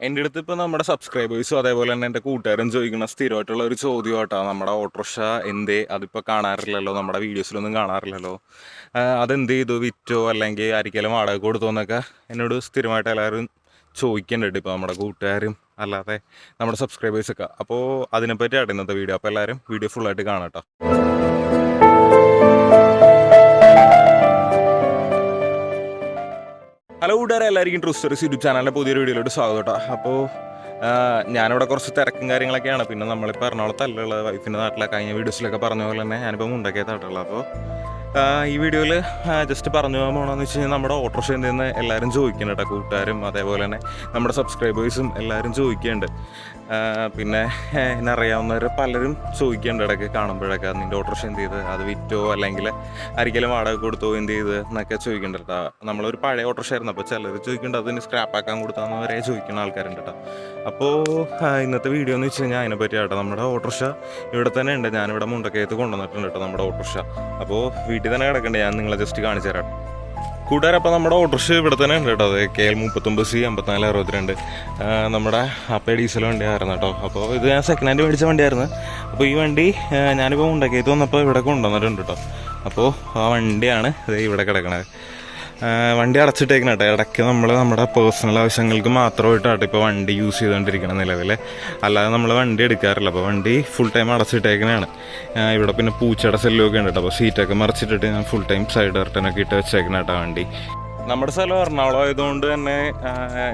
എന്റെ അടുത്ത് ഇപ്പോൾ നമ്മുടെ സബ്സ്ക്രൈബേഴ്സും അതേപോലെ തന്നെ എന്റെ കൂട്ടുകാരും ചോദിക്കുന്ന സ്ഥിരമായിട്ടുള്ള ഒരു ചോദ്യമായിട്ടാ നമ്മുടെ ഓട്ടോറിക്ഷ എന്തേ? അതിപ്പോൾ കാണാറില്ലല്ലോ. നമ്മുടെ വീഡിയോസിലൊന്നും കാണാറില്ലല്ലോ. അതെന്ത് ചെയ്തു? വിറ്റോ? അല്ലെങ്കിൽ ആരിക്കലും വാടക കൊടുത്തോ എന്നൊക്കെ എന്നോട് സ്ഥിരമായിട്ട് എല്ലാവരും ചോദിക്കുന്നുണ്ട് ഇപ്പോൾ നമ്മുടെ കൂട്ടുകാരും അല്ലാതെ നമ്മുടെ സബ്സ്ക്രൈബേഴ്സൊക്കെ അപ്പോൾ അതിനെപ്പറ്റി അടങ്ങുന്നത് വീഡിയോ. അപ്പോൾ എല്ലാവരും വീഡിയോ ഫുള്ളായിട്ട് കാണാം കേട്ടോ ഹലോ കൂട്ടുകാരെ എല്ലാവർക്കും ട്രൂസ്റ്റർസ് യൂട്യൂബ് ചാനലിന്റെ പുതിയൊരു വീഡിയോയിലോട്ട് സ്വാഗതം കേട്ടോ. അപ്പോൾ ഞാനിവിടെ കുറച്ച് തിരക്കും കാര്യങ്ങളൊക്കെയാണ്. പിന്നെ നമ്മളിപ്പോൾ എറണാകുളത്തല്ലുള്ള വൈഫിന്റെ നാട്ടിലെ കഴിഞ്ഞ വീഡിയോസിലൊക്കെ പറഞ്ഞ പോലെ തന്നെ ഞാനിപ്പോൾ മുണ്ടക്കയത്തായിട്ടുള്ളത് അപ്പോൾ ആ, ഈ വീഡിയോയിൽ ജസ്റ്റ് പറഞ്ഞു പോകാൻ പോകണമെന്ന് വെച്ച് കഴിഞ്ഞാൽ നമ്മുടെ ഓട്ടോറിക്ഷയിൽ നിന്ന് എല്ലാവരും ചോദിക്കുന്നുണ്ട് കേട്ടോ കൂട്ടുകാരും അതേപോലെ തന്നെ നമ്മുടെ സബ്സ്ക്രൈബേഴ്സും എല്ലാവരും ചോദിക്കുന്നുണ്ട് പിന്നെ എന്നറിയാവുന്നവർ പലരും ചോദിക്കുന്നുണ്ട് ഇടയ്ക്ക് കാണുമ്പോഴൊക്കെ നിന്റെ ഓട്ടോറിക്ഷ എന്ത് ചെയ്ത്? അത് വിറ്റോ? അല്ലെങ്കിൽ ആരിക്കലും വാടക കൊടുത്തോ? എന്ത് ചെയ്ത്? എന്നൊക്കെ ചോദിക്കുന്നുണ്ട് കേട്ടോ. നമ്മളൊരു പഴയ ഓട്ടോറിക്ഷ ആയിരുന്നു. അപ്പോൾ ചിലർ ചോദിക്കുന്നുണ്ട് അതിന് സ്ക്രാപ്പ് ആക്കാൻ കൊടുത്താന്ന് വരെ ചോദിക്കുന്ന ആൾക്കാരുണ്ട് കേട്ടോ. അപ്പോൾ ഇന്നത്തെ വീഡിയോ എന്ന് വെച്ച് കഴിഞ്ഞാൽ അതിനെ പറ്റിയാട്ടോ നമ്മുടെ ഓട്ടോറിക്ഷ ഇവിടെ തന്നെ ഉണ്ട്. ഞാനിവിടെ മുണ്ടക്കയത്ത് കൊണ്ടുവന്നിട്ടുണ്ട് കേട്ടോ നമ്മുടെ ഓട്ടോറിക്ഷ. അപ്പോൾ വീട്ടിൽ തന്നെ കിടക്കണ്ടേ. ഞാൻ നിങ്ങളെ ജസ്റ്റ് കാണിച്ചു തരാം. കൂടുതൽ അപ്പോൾ നമ്മുടെ ഓട്ടോറിക്ഷ ഇവിടെ തന്നെ ഉണ്ട് കേട്ടോ അത് കെ എൽ മുപ്പത്തൊമ്പത് സി അമ്പത്തിനാല് അറുപത്തിരണ്ട്. നമ്മുടെ അപ്പ ഡീസൽ വണ്ടിയായിരുന്നു കേട്ടോ അപ്പോൾ ഇത് ഞാൻ സെക്കൻഡ് ഹാൻഡ് മേടിച്ച വണ്ടിയായിരുന്നു. അപ്പോൾ ഈ വണ്ടി ഞാനിപ്പോൾ മുണ്ടക്കയത്ത് വന്നപ്പോൾ ഇവിടെ കൊണ്ടുവന്നിട്ടുണ്ട് കേട്ടോ അപ്പോൾ ആ വണ്ടിയാണ് ഇത് ഇവിടെ കിടക്കണത്. വണ്ടി അടച്ചിട്ടേക്കണം കേട്ടോ. ഇടയ്ക്ക് നമ്മൾ നമ്മുടെ പേഴ്സണൽ ആവശ്യങ്ങൾക്ക് മാത്രമായിട്ടാണ് ഇപ്പോൾ വണ്ടി യൂസ് ചെയ്തുകൊണ്ടിരിക്കണം നിലവിൽ അല്ലാതെ നമ്മൾ വണ്ടി എടുക്കാറില്ല. അപ്പോൾ വണ്ടി ഫുൾ ടൈം അടച്ചിട്ടേക്കണതാണ് ആ, ഇവിടെ പിന്നെ പൂച്ചയുടെ ശല്യമൊക്കെ ഉണ്ട് കേട്ടോ. അപ്പോൾ സീറ്റൊക്കെ മറിച്ചിട്ടിട്ട് ഞാൻ ഫുൾ ടൈം സൈഡ് കർട്ടനൊക്കെ ഇട്ട് വെച്ചേക്കണം കേട്ടോ വണ്ടി. നമ്മുടെ സ്ഥലം എറണാകുളം ആയതുകൊണ്ട് തന്നെ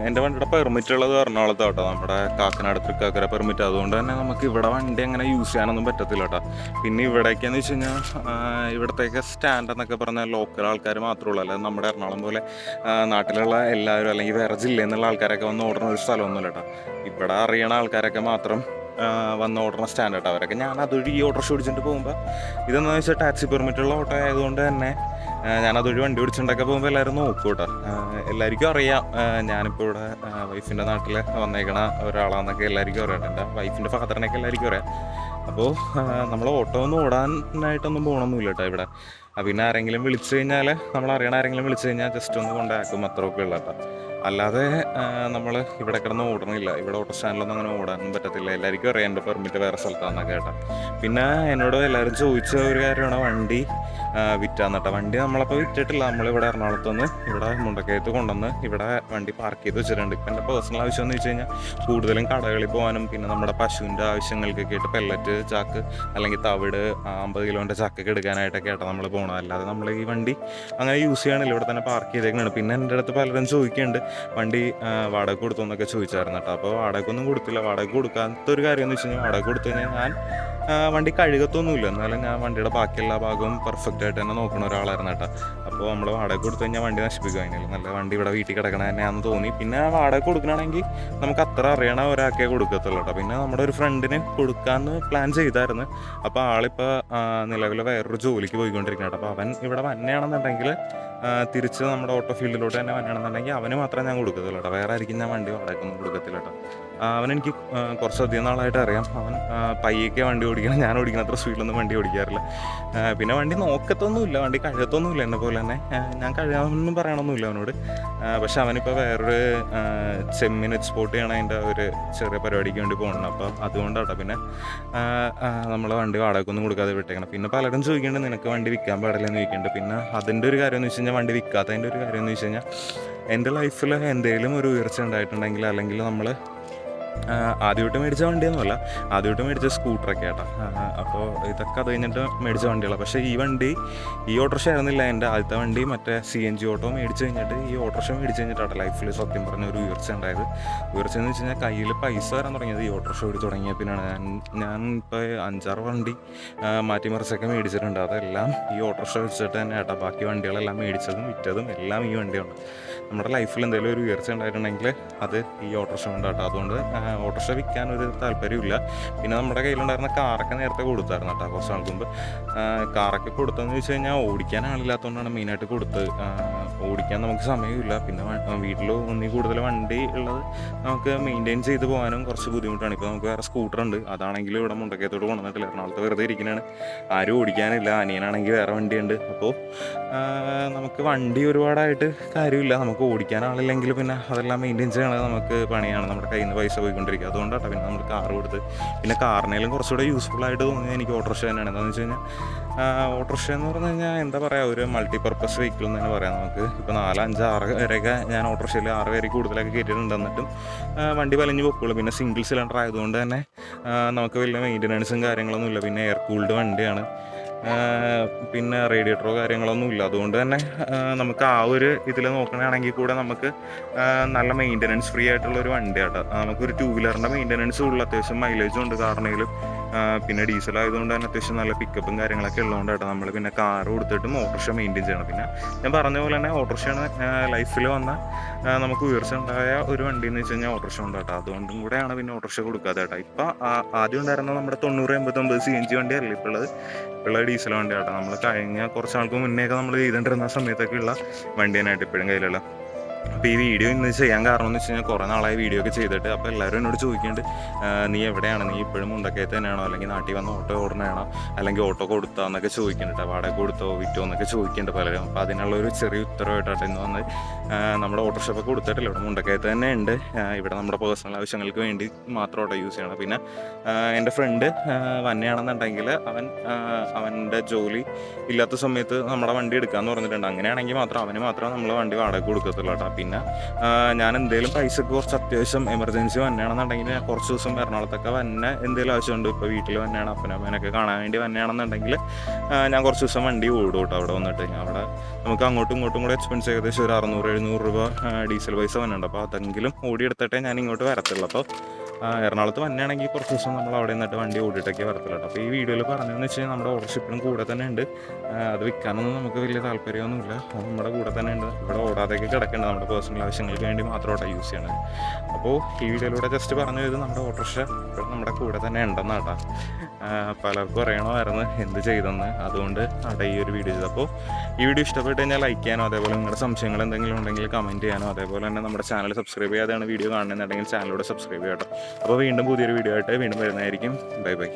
എന്റെ വണ്ടിയുടെ പെർമിറ്റ് ഉള്ളത് എറണാകുളത്ത് കേട്ടോ. നമ്മുടെ കാക്കനാട് തൃക്കാക്കര പെർമിറ്റ് അതുകൊണ്ട് തന്നെ നമുക്ക് ഇവിടെ വണ്ടി അങ്ങനെ യൂസ് ചെയ്യാനൊന്നും പറ്റത്തില്ല കേട്ടോ. പിന്നെ ഇവിടേക്കെന്ന് വെച്ച് കഴിഞ്ഞാൽ ഇവിടത്തേക്ക് സ്റ്റാൻഡ് എന്നൊക്കെ പറഞ്ഞാൽ ലോക്കൽ ആൾക്കാർ മാത്രമേ ഉള്ളൂ. അല്ലാതെ നമ്മുടെ എറണാകുളം പോലെ നാട്ടിലുള്ള എല്ലാവരും അല്ലെങ്കിൽ വേറെ ജില്ലയിൽ നിന്നുള്ള ആൾക്കാരൊക്കെ വന്ന് ഓടുന്ന ഒരു സ്ഥലമൊന്നുമില്ല കേട്ടോ. ഇവിടെ അറിയണ ആൾക്കാരൊക്കെ മാത്രം വന്ന് ഓടണ സ്റ്റാൻഡേർഡ് അവരൊക്കെ. ഞാൻ അതൊഴി ഈ ഓട്ടോറിക്ഷ ഓടിച്ചിട്ട് പോകുമ്പോൾ ഇതെന്ന് വെച്ചാൽ ടാക്സി പെർമിറ്റുള്ള ഓട്ടോ ആയതുകൊണ്ട് തന്നെ ഞാൻ അതൊരു വണ്ടി ഓടിച്ചിട്ടൊക്കെ പോകുമ്പോൾ എല്ലാവരും നോക്കും കേട്ടോ എല്ലാവർക്കും അറിയാം. ഞാനിപ്പോൾ ഇവിടെ വൈഫിന്റെ നാട്ടിൽ വന്നേക്കണ ഒരാളാണെന്നൊക്കെ എല്ലാവർക്കും അറിയാം. എന്റെ വൈഫിന്റെ ഫാദറിനൊക്കെ എല്ലാവർക്കും അറിയാം. അപ്പോൾ നമ്മൾ ഓട്ടോ ഒന്നും ഓടാനായിട്ടൊന്നും പോകണമൊന്നുമില്ല കേട്ടോ ഇവിടെ. പിന്നെ ആരെങ്കിലും വിളിച്ചു കഴിഞ്ഞാൽ നമ്മൾ അറിയണ ആരെങ്കിലും വിളിച്ചു കഴിഞ്ഞാൽ ജസ്റ്റ് ഒന്ന് കൊണ്ടാക്കും അത്രയൊക്കെ ഉള്ള കേട്ടോ അല്ലാതെ നമ്മൾ ഇവിടെ കിടന്ന് ഓടണില്ല ഇവിടെ ഓട്ടോ സ്റ്റാൻഡിലൊന്നും അങ്ങനെ ഓടാനൊന്നും പറ്റത്തില്ല. എല്ലാവർക്കും അറിയാം എന്റെ പെർമിറ്റ് വേറെ സ്ഥലത്താണെന്നൊക്കെ കേട്ടോ. പിന്നെ എന്നോട് എല്ലാവരും ചോദിച്ച ഒരു കാര്യമാണ് വണ്ടി വിറ്റാന്നിട്ട് വണ്ടി നമ്മളപ്പോൾ വിറ്റിട്ടില്ല. നമ്മളിവിടെ എറണാകുളത്ത് നിന്ന് ഇവിടെ മുണ്ടക്കയത്ത് കൊണ്ടുവന്ന് ഇവിടെ വണ്ടി പാർക്ക് ചെയ്ത് വെച്ചിട്ടുണ്ട്. ഇപ്പം എന്റെ പേഴ്സണൽ ആവശ്യം എന്ന് വെച്ച് കഴിഞ്ഞാൽ കൂടുതലും കടകളിൽ പോകാനും പിന്നെ നമ്മുടെ പശുവിന്റെ ആവശ്യങ്ങൾക്കൊക്കെ ആയിട്ട് പെല്ലറ്റ് ചാക്ക് അല്ലെങ്കിൽ തവിട് അമ്പത് കിലോന്റെ ചാക്കൊക്കെ എടുക്കാനായിട്ടൊക്കെ ആട്ടോ നമ്മൾ പോകണം അല്ലാതെ നമ്മൾ ഈ വണ്ടി അങ്ങനെ യൂസ് ചെയ്യണില്ല ഇവിടെ തന്നെ പാർക്ക് ചെയ്തേക്കുന്നുണ്ട് പിന്നെ എന്റെ അടുത്ത് പലരും ചോദിക്കുന്നുണ്ട് വണ്ടി വാടക കൊടുത്തു എന്നൊക്കെ ചോദിച്ചായിരുന്നു കേട്ടോ. അപ്പോൾ വാടകയൊന്നും കൊടുത്തില്ല. വാടക കൊടുക്കാത്ത ഒരു കാര്യം എന്ന് വെച്ച് കഴിഞ്ഞാൽ വാടക കൊടുത്തു കഴിഞ്ഞാൽ ഞാൻ വണ്ടി കഴുകത്തൊന്നുമില്ല. എന്നാലും ഞാൻ വണ്ടിയുടെ ബാക്കി എല്ലാ ഭാഗവും പെർഫെക്റ്റ് ആയിട്ട് തന്നെ നോക്കുന്ന ഒരാളായിരുന്നു കേട്ടോ. അപ്പോൾ നമ്മൾ വാടക കൊടുത്തു കഴിഞ്ഞാൽ വണ്ടി നശിപ്പിക്കുക അതിന്. നല്ല വണ്ടി ഇവിടെ വീട്ടിൽ കിടക്കണ തന്നെയാണെന്ന് തോന്നി. പിന്നെ വാടക കൊടുക്കണമെങ്കിൽ നമുക്ക് അത്ര അറിയണ ഒരാൾക്കേ കൊടുക്കത്തുള്ളൂ കേട്ടോ. പിന്നെ നമ്മുടെ ഒരു ഫ്രണ്ടിന് കൊടുക്കാമെന്ന് പ്ലാൻ ചെയ്തായിരുന്നു. അപ്പോൾ ആളിപ്പോൾ നിലവിൽ വേറൊരു ജോലിക്ക് പോയിക്കൊണ്ടിരിക്കണം കേട്ടോ. അപ്പോൾ അവൻ ഇവിടെ വന്നെയാണെന്നുണ്ടെങ്കിൽ തിരിച്ച് നമ്മുടെ ഓട്ടോ ഫീൽഡിലോട്ട് തന്നെ വന്നെയാണെന്നുണ്ടെങ്കിൽ അവന് മാത്രമേ ഞാൻ കൊടുക്കത്തുള്ളൂ കേട്ടോ. വേറെ ആയിരിക്കും ഞാൻ വണ്ടി വാടകയ്ക്കൊന്നും കൊടുക്കത്തില്ല കേട്ടോ. അധികം കുറച്ചധികം നാളായിട്ട് അറിയാം. അവൻ പയ്യൊക്കെ വണ്ടി ഓടിക്കണം. ഞാൻ ഓടിക്കണം. അത്ര സ്പീഡിലൊന്നും വണ്ടി ഓടിക്കാറില്ല. പിന്നെ വണ്ടി നോക്കത്തൊന്നുമില്ല. വണ്ടി കഴുകത്തൊന്നുമില്ല എന്നെ പോലെ തന്നെ. ഞാൻ കഴുകാമെന്നും പറയണമൊന്നുമില്ല അവനോട്. പക്ഷെ അവനിപ്പോൾ വേറൊരു ചെമ്മിന് എക്സ്പോർട്ട് ചെയ്യണ അതിന്റെ ഒരു ചെറിയ പരിപാടിക്ക് വേണ്ടി പോകണം അപ്പോൾ അതുകൊണ്ടാട്ടോ പിന്നെ നമ്മൾ വണ്ടി വാടകയ്ക്കൊന്നും കൊടുക്കാതെ വിട്ടേക്കണം. പിന്നെ പലരും ചോദിക്കേണ്ടത് നിനക്ക് വണ്ടി വിൽക്കാൻ പാടില്ലെന്ന് ചോദിക്കേണ്ടത് പിന്നെ അതിന്റെ ഒരു കാര്യം എന്ന് വെച്ച് കഴിഞ്ഞാൽ വണ്ടി വിൽക്കാത്തതിന്റെ ഒരു കാര്യം എന്ന് വെച്ച് കഴിഞ്ഞാൽ എന്റെ ലൈഫിൽ എന്തെങ്കിലും ഒരു ഉയർച്ച ഉണ്ടായിട്ടുണ്ടെങ്കിൽ അല്ലെങ്കിൽ നമ്മൾ ആദ്യമായിട്ട് മേടിച്ച വണ്ടിയൊന്നുമല്ല. ആദ്യമായിട്ട് മേടിച്ച സ്കൂട്ടറൊക്കെ ആട്ടോ അപ്പോൾ ഇതൊക്കെ അത് കഴിഞ്ഞിട്ട് മേടിച്ച വണ്ടികളാണ് പക്ഷേ ഈ വണ്ടി ഈ ഓട്ടോറിക്ഷ ആയിരുന്നില്ല എന്റെ ആദ്യത്തെ വണ്ടി മറ്റേ സി എൻ ജി ഓട്ടോ മേടിച്ച് കഴിഞ്ഞിട്ട് ഈ ഓട്ടോറിക്ഷ മേടിച്ച് കഴിഞ്ഞിട്ടാണ് ലൈഫിൽ സത്യം പറഞ്ഞ ഒരു ഉയർച്ച ഉണ്ടായത്. ഉയർച്ച എന്ന് വെച്ച് കഴിഞ്ഞാൽ കയ്യിൽ പൈസ വരാൻ തുടങ്ങിയത് ഈ ഓട്ടോറിക്ഷ മേടിച്ച് തുടങ്ങിയ പിന്നാണ്. ഞാൻ ഞാൻ ഇപ്പോൾ അഞ്ചാറ് വണ്ടി മാറ്റി മാറ്റിമറിച്ചൊക്കെ മേടിച്ചിട്ടുണ്ട്. അതെല്ലാം ഈ ഓട്ടോറിക്ഷ വെച്ചിട്ട് തന്നെ ഏട്ടാ ബാക്കി വണ്ടികളെല്ലാം മേടിച്ചതും വിറ്റതും എല്ലാം ഈ വണ്ടിയാണ്. നമ്മുടെ ലൈഫിൽ എന്തെങ്കിലും ഒരു ഉയർച്ച ഉണ്ടായിട്ടുണ്ടെങ്കിൽ അത് ഈ ഓട്ടോറിക്ഷ കൊണ്ടാട്ടോ. അതുകൊണ്ട് ഓട്ടോറിക്ഷ വിൽക്കാൻ ഒരു താല്പര്യമില്ല പിന്നെ നമ്മുടെ കയ്യിലുണ്ടായിരുന്ന കാറൊക്കെ നേരത്തെ കൊടുത്തായിരുന്നു കേട്ടോ കുറച്ച് നാൾക്ക് മുമ്പ്. കാറൊക്കെ കൊടുത്തതെന്ന് വെച്ച് കഴിഞ്ഞാൽ ഓടിക്കാൻ ആളില്ലാത്തതുകൊണ്ടാണ് മെയിനായിട്ട് കൊടുത്തത്. ഓടിക്കാൻ നമുക്ക് സമയമില്ല പിന്നെ വീട്ടിൽ ഒന്നിൽ കൂടുതൽ വണ്ടി ഉള്ളത് നമുക്ക് മെയിന്റെയിൻ ചെയ്ത് പോകാനും കുറച്ച് ബുദ്ധിമുട്ടാണ്. ഇപ്പോൾ നമുക്ക് വേറെ സ്കൂട്ടർ ഉണ്ട്. അതാണെങ്കിലും ഇവിടെ മുണ്ടക്കയത്തോട് കൊണ്ടുവന്നിട്ടില്ല. എറണാകുളത്ത് വെറുതെ ഇരിക്കുന്നതാണ് ആരും ഓടിക്കാനില്ല. അനിയനാണെങ്കിൽ വേറെ വണ്ടിയുണ്ട്. അപ്പോൾ നമുക്ക് വണ്ടി ഒരുപാടായിട്ട് കാര്യമില്ല. നമുക്ക് ഓടിക്കാൻ ആളില്ലെങ്കിൽ പിന്നെ അതെല്ലാം മെയിന്റെയിൻ ചെയ്യണത് നമുക്ക് പണിയാണ്. നമ്മുടെ കയ്യിൽ നിന്ന് പൈസ പോയിക്കൊണ്ടിരിക്കുക. അതുകൊണ്ടാണ് പിന്നെ നമ്മൾ കാർ കൊടുത്ത് പിന്നെ കാറിനേലും കുറച്ചുകൂടെ യൂസ്ഫുൾ ആയിട്ട് തോന്നിയത് എനിക്ക് ഓട്ടോറിക്ഷ തന്നെയാണ്. എന്താണെന്ന് വെച്ച് കഴിഞ്ഞാൽ ഓട്ടോറിക്ഷ എന്ന് പറഞ്ഞു കഴിഞ്ഞാൽ എന്താ പറയുക ഒരു മൾട്ടിപർപ്പസ് വെഹിക്കിൾ എന്ന് തന്നെ പറയാം നമുക്ക്. ഇപ്പോൾ നാല് അഞ്ച് ആറ് വരെയൊക്കെ ഞാൻ ഓട്ടോറിക്ഷയിൽ ആറ് പേര് കൂടുതലൊക്കെ കയറ്റിയിട്ടുണ്ട്. എന്നിട്ടും വണ്ടി വലഞ്ഞ് പൊക്കുള്ളൂ പിന്നെ സിംഗിൾ സിലിണ്ടർ ആയതുകൊണ്ട് തന്നെ നമുക്ക് വലിയ മെയിന്റനൻസും കാര്യങ്ങളൊന്നുമില്ല. പിന്നെ എയർ കൂൾഡ് വണ്ടിയാണ്. പിന്നെ റേഡിയേറ്ററോ കാര്യങ്ങളൊന്നും ഇല്ല. അതുകൊണ്ട് തന്നെ നമുക്ക് ആ ഒരു ഇതിൽ നോക്കുകയാണെങ്കിൽ കൂടെ നമുക്ക് നല്ല മെയിന്റനൻസ് ഫ്രീ ആയിട്ടുള്ള ഒരു വണ്ടിയാട്ടോ. നമുക്കൊരു ടൂ വീലറിന്റെ മെയിന്റനൻസും ഉള്ള അത്യാവശ്യം മൈലേജും ഉണ്ട്. കാറിനെങ്കിലും പിന്നെ ഡീസൽ ആയതുകൊണ്ട് തന്നെ അത്യാവശ്യം നല്ല പിക്കപ്പും കാര്യങ്ങളൊക്കെ ഉള്ളതുകൊണ്ട് കേട്ടോ. നമ്മൾ പിന്നെ കാർ കൊടുത്തിട്ടും ഓട്ടോറിക്ഷ മെയിന്റെയിൻ ചെയ്യണം. പിന്നെ ഞാൻ പറഞ്ഞ പോലെ തന്നെ ഓട്ടോറിക്ഷയാണ് ലൈഫിൽ വന്ന നമുക്ക് ഉയർച്ച ഉണ്ടായ ഒരു വണ്ടി എന്ന് വെച്ച് കഴിഞ്ഞാൽ ഓട്ടോറിക്ഷ കേട്ടോ. അതുകൊണ്ടും കൂടെയാണ് പിന്നെ ഓട്ടോറിക്ഷ കൊടുക്കാതെ കേട്ടോ. ഇപ്പം ആദ്യം ഉണ്ടായിരുന്ന നമ്മുടെ തൊണ്ണൂറ് എൺപത്തൊമ്പത് സി എൻ ജി വണ്ടിയല്ല ഇപ്പോൾ ഉള്ളത്? ഉള്ള ഡീസൽ വണ്ടി കേട്ടോ. നമ്മൾ കഴിഞ്ഞ കുറച്ച് ആൾക്ക് മുന്നേ ഒക്കെ നമ്മൾ ചെയ്തുകൊണ്ടിരുന്ന സമയത്തൊക്കെ ഉള്ള വണ്ടി തന്നെയായിട്ട് ഇപ്പോഴും കയ്യിലുള്ള അപ്പോൾ ഈ വീഡിയോ ഇന്ന് ചെയ്യാൻ കാരണം എന്ന് വെച്ച് കഴിഞ്ഞാൽ കുറേ നാളായി വീഡിയോ ഒക്കെ ചെയ്തിട്ട് അപ്പോൾ എല്ലാവരും എന്നോട് ചോദിക്കേണ്ട നീ എവിടെയാണ്? നീ ഇപ്പോഴും മുണ്ടക്കയത്ത് തന്നെയാണോ? അല്ലെങ്കിൽ നാട്ടിൽ വന്ന് ഓട്ടോ ഓടണയാണോ അല്ലെങ്കിൽ ഓട്ടോ കൊടുത്തോ? എന്നൊക്കെ ചോദിക്കുന്നുണ്ട്. വാടക കൊടുത്തോ വിറ്റോ എന്നൊക്കെ ചോദിക്കുന്നുണ്ട് പലരും. അപ്പോൾ അതിനുള്ള ഒരു ചെറിയ ഉത്തരവായിട്ടാണ് ഇന്ന് വന്ന് നമ്മുടെ ഓട്ടോ ഷോപ്പ് കൊടുത്തിട്ടില്ല. ഇവിടെ മുണ്ടക്കയത്ത് തന്നെ ഉണ്ട്. ഇവിടെ നമ്മുടെ പേഴ്സണൽ ആവശ്യങ്ങൾക്ക് വേണ്ടി മാത്രം ഓട്ടോ യൂസ് ചെയ്യണം. പിന്നെ എന്റെ ഫ്രണ്ട് വന്നെയാണെന്നുണ്ടെങ്കിൽ അവൻ അവന്റെ ജോലി ഇല്ലാത്ത സമയത്ത് നമ്മുടെ വണ്ടി എടുക്കാമെന്ന് പറഞ്ഞിട്ടുണ്ട്. അങ്ങനെയാണെങ്കിൽ മാത്രം അവന് മാത്രം നമ്മൾ വണ്ടി വാടക കൊടുക്കത്തുള്ളൂ പിന്നെ ഞാൻ എന്തെങ്കിലും പൈസക്ക് കുറച്ച് അത്യാവശ്യം എമർജൻസി വന്നെയാണെന്നുണ്ടെങ്കിൽ ഞാൻ കുറച്ച് ദിവസം എറണാകുളത്തൊക്കെ വന്നെ എന്തെങ്കിലും ആവശ്യമുണ്ട് ഇപ്പോൾ വീട്ടിൽ വന്നെയാണ് അപ്പനമ്മേനൊക്കെ കാണാൻ വേണ്ടി വന്നെയാണെന്നുണ്ടെങ്കിൽ ഞാൻ കുറച്ച് ദിവസം വണ്ടി ഓടും കേട്ടോ അവിടെ വന്നിട്ട്. അവിടെ നമുക്ക് അങ്ങോട്ടും ഇങ്ങോട്ടും കൂടെ എക്സ്പെൻസ് ഏകദേശം ഒരു അറുന്നൂറ് എഴുന്നൂറ് രൂപ ഡീസൽ പൈസ വന്നിട്ടുണ്ട്. അപ്പോൾ അതെങ്കിലും ഓടിയെടുത്തിട്ടേ ഞാൻ ഇങ്ങോട്ട് വരത്തുള്ളൂ. അപ്പോൾ എറണാകുളത്ത് വന്നെയാണെങ്കിൽ കുറച്ച് ദിവസം നമ്മൾ അവിടെ നിന്നിട്ട് വണ്ടി ഓടിയിട്ടൊക്കെ വരത്തില്ല കേട്ടോ. അപ്പോൾ ഈ വീഡിയോയിൽ പറഞ്ഞതെന്ന് വെച്ച് കഴിഞ്ഞാൽ നമ്മുടെ ഓർഡർഷിപ്പിനും കൂടെ തന്നെ ഉണ്ട്. അത് വിൽക്കാനൊന്നും നമുക്ക് വലിയ താല്പര്യമൊന്നുമില്ല. അത് നമ്മുടെ കൂടെ തന്നെ ഉണ്ട്. ഇവിടെ ഓടാതെയൊക്കെ കിടക്കേണ്ട നമ്മുടെ പേഴ്സണൽ ആവശ്യങ്ങൾക്ക് വേണ്ടി മാത്രം ഓട്ടോ യൂസ് ചെയ്യണത് അപ്പോൾ ഈ വീഡിയോയിലൂടെ ജസ്റ്റ് പറഞ്ഞു ചെയ്ത് നമ്മുടെ ഓട്ടോറിക്ഷ ഇവിടെ നമ്മുടെ കൂടെ തന്നെ ഉണ്ടെന്നാട്ടാ പലർക്കും അറിയണമായിരുന്നു എന്ത് ചെയ്തെന്ന്. അതുകൊണ്ട് അവിടെ ഈ ഒരു വീഡിയോ ചെയ്തു അപ്പോൾ ഈ വീഡിയോ ഇഷ്ടപ്പെട്ട് കഴിഞ്ഞാൽ ലൈക്ക് ചെയ്യാനോ അതേപോലെ നിങ്ങളുടെ സംശയങ്ങൾ എന്തെങ്കിലും ഉണ്ടെങ്കിൽ കമന്റ് ചെയ്യാനോ അതേപോലെ തന്നെ നമ്മുടെ ചാനൽ സബ്സ്ക്രൈബ് ചെയ്യാതെയാണ് വീഡിയോ കാണുന്നതെന്നുണ്ടെങ്കിൽ ചാനലിലൂടെ സബ്സ്ക്രൈബ് ചെയ്യാട്ടോ അപ്പോൾ വീണ്ടും പുതിയൊരു വീഡിയോ ആയിട്ട് വീണ്ടും വരുന്നതായിരിക്കും. Bye bye.